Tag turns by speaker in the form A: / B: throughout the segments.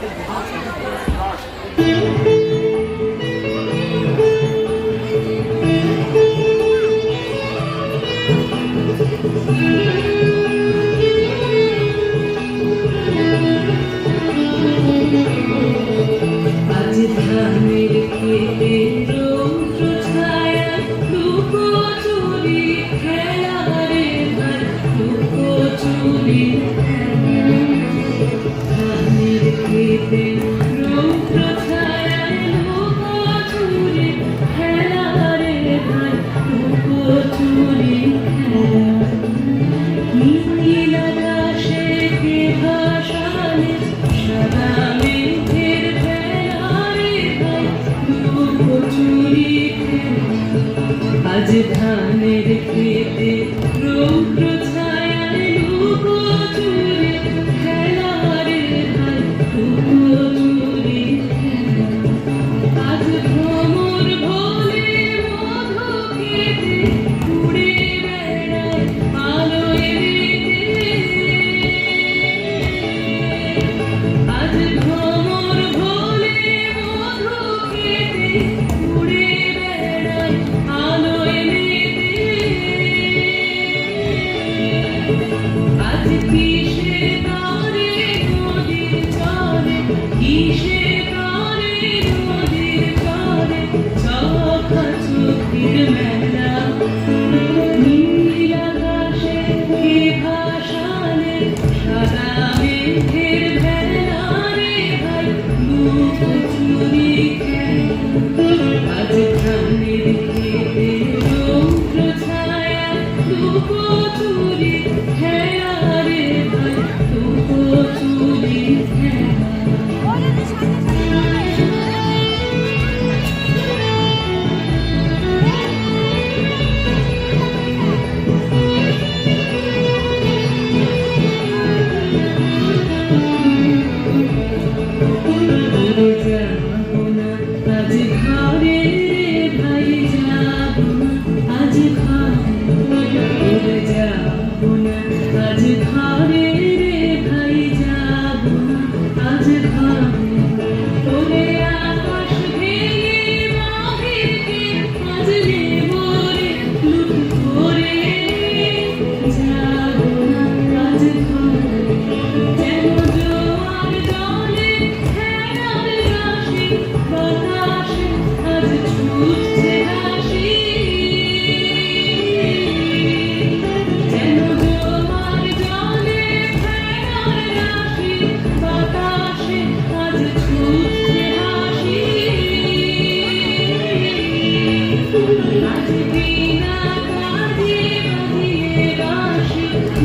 A: Thank you. আজ ধানের খেতে রৌদ্র ছায়ার লুকো চুরে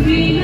A: We